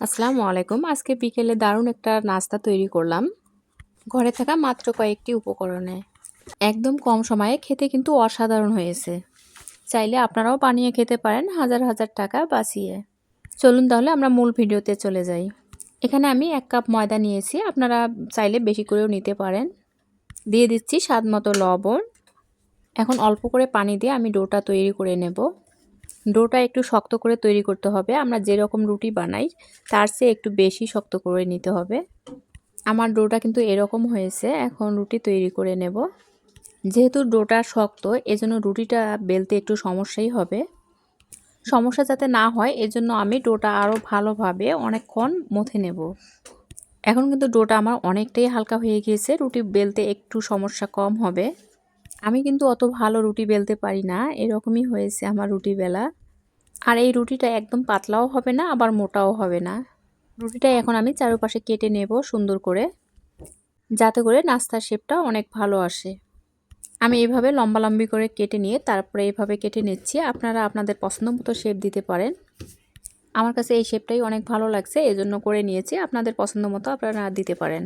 আসসালামু আলাইকুম। আজকে বিকেলে দারুণ একটা নাস্তা তৈরি করলাম। ঘরে থাকা মাত্র কয়েকটি উপকরণে। একদম কম সময়ে খেতে কিন্তু অসাধারণ হয়েছে। চাইলে আপনারাও বানিয়ে খেতে পারেন হাজার হাজার টাকা বাঁচিয়ে। চলুন তাহলে আমরা মূল ভিডিওতে চলে যাই। এখানে আমি এক কাপ ময়দা নিয়েছি। আপনারা চাইলে বেশি করেও নিতে পারেন। দিয়ে দিচ্ছি স্বাদ মতো লবণ। এখন অল্প করে পানি দিয়ে আমি ডোটা তৈরি করে নেব। ডোটা একটু শক্ত করে তৈরি করতে হবে। আমরা যেরকম রুটি বানাই, তার চেয়ে একটু বেশি শক্ত করে নিতে হবে। আমার ডোটা কিন্তু এরকম হয়েছে, এখন রুটি তৈরি করে নেব। যেহেতু ডোটা শক্ত, এজন্য রুটিটা বেলতে একটু সমস্যাই হবে। সমস্যা যাতে না হয়, এজন্য আমি ডোটা আরও ভালোভাবে অনেকক্ষণ মথে নেব। এখন কিন্তু ডোটা আমার অনেকটাই হালকা হয়ে গিয়েছে, রুটি বেলতে একটু সমস্যা কম হবে। আমি কিন্তু অত ভালো রুটি বেলতে পারি না, এরকমই হয়েছে আমার রুটি বেলা। আর এই রুটিটা একদম পাতলাও হবে না, আবার মোটাও হবে না। রুটিটা এখন আমি চারপাশে কেটে নেব সুন্দর করে, যাতে করে নাস্তার শেপটা অনেক ভালো আসে। আমি এইভাবে লম্বা লম্বি করে কেটে নিয়ে তারপরে এইভাবে কেটে নিচ্ছি, আপনারা আপনাদের পছন্দ মতো শেপ দিতে পারেন। আমার কাছে এই শেপটাই অনেক ভালো লাগছে, এজন্য করে নিয়েছি, আপনাদের পছন্দ মতো আপনারা দিতে পারেন।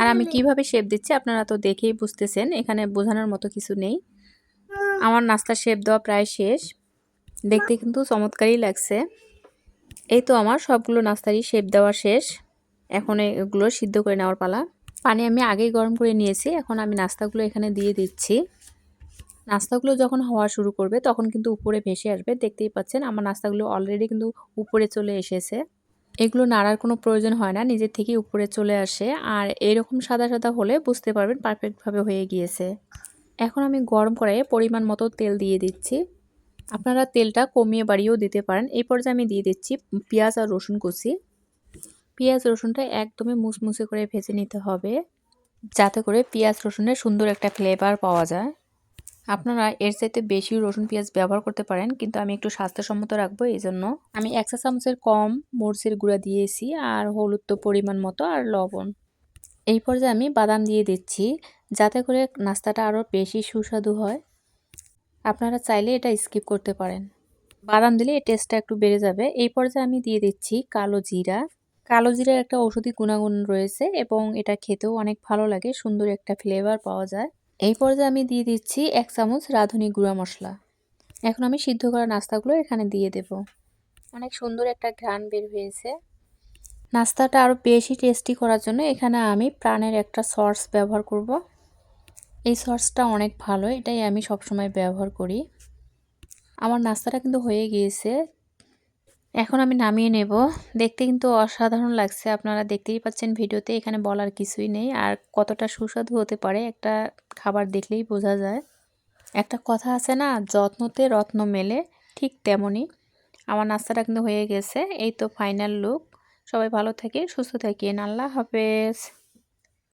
আর আমি কীভাবে শেপ দিচ্ছি আপনারা তো দেখেই বুঝতেছেন, এখানে বোঝানোর মতো কিছু নেই। আমার নাস্তা শেপ দেওয়া প্রায় শেষ। দেখতে কিন্তু চমৎকারই লাগছে। এই তো আমার সবগুলো নাস্তারই শেপ দেওয়া শেষ। এখন এগুলো সিদ্ধ করে নেওয়ার পালা। পানি আমি আগেই গরম করে নিয়েছি, এখন আমি নাস্তাগুলো এখানে দিয়ে দিচ্ছি। নাস্তাগুলো যখন হওয়া শুরু করবে তখন কিন্তু উপরে ভেসে আসবে। দেখতেই পাচ্ছেন, আমার নাস্তাগুলো অলরেডি কিন্তু উপরে চলে এসেছে। এগুলো নাড়ার কোনো প্রয়োজন হয় না, নিজের থেকেই উপরে চলে আসে। আর এরকম সাদা সাদা হলে বুঝতে পারবেন পারফেক্টভাবে হয়ে গিয়েছে। এখন আমি গরম কড়াইয়ে পরিমাণ মতো তেল দিয়ে দিচ্ছি। আপনারা তেলটা কমিয়ে বাড়িয়েও দিতে পারেন। এই পর্যায়ে আমি দিয়ে দিচ্ছি পেঁয়াজ আর রসুন কুচি। পেঁয়াজ, রসুনটা একদমই মুসমুসে করে ভেজে নিতে হবে, যাতে করে পেঁয়াজ, রসুনের সুন্দর একটা ফ্লেভার পাওয়া যায়। আপনারা এর চাইতে বেশি রসুন পেঁয়াজ ব্যবহার করতে পারেন, কিন্তু আমি একটু স্বাস্থ্যসম্মত রাখব, এই জন্য আমি একশো চামচের কম মরিচের গুঁড়া দিয়েছি আর হলুদ তো পরিমাণ মতো আর লবণ। এই পর্যায়ে আমি বাদাম দিয়ে দিচ্ছি, যাতে করে নাস্তাটা আরও বেশি সুস্বাদু হয়। আপনারা চাইলে এটা স্কিপ করতে পারেন। বাদাম দিলে এই টেস্টটা একটু বেড়ে যাবে। এই পর্যায়ে আমি দিয়ে দিচ্ছি কালো জিরা। কালো জিরার একটা ওষুধি গুণাগুণ রয়েছে এবং এটা খেতেও অনেক ভালো লাগে, সুন্দর একটা ফ্লেভার পাওয়া যায়। এই পর্যায়ে আমি দিয়ে দিচ্ছি এক চামচ রাঁধুনি গুঁড়া মশলা। এখন আমি সিদ্ধ করা নাস্তাগুলো এখানে দিয়ে দেব। অনেক সুন্দর একটা ঘ্রাণ বের হয়েছে। নাস্তাটা আরও বেশি টেস্টি করার জন্য এখানে আমি প্রাণের একটা সস ব্যবহার করব। এই সসটা অনেক ভালো, এটাই আমি সবসময় ব্যবহার করি। আমার নাস্তাটা কিন্তু হয়ে গিয়েছে। এখন আমি নামিয়ে নেব। দেখতে কিন্তু অসাধারণ লাগছে। আপনারা দেখতেই পাচ্ছেন ভিডিওতে, এখানে বলার কিছুই নেই। আর কতটা সুস্বাদু হতে পারে একটা খাবার দেখলেই বোঝা যায়। একটা কথা আছে না, যত্নতে রত্ন মেলে, ঠিক তেমনই। আমার নাস্তাটা কিন্তু হয়ে গেছে। এই তো ফাইনাল লুক সবাই ভালো থাকে সুস্থ থাকেন। আল্লাহ হাফেজ।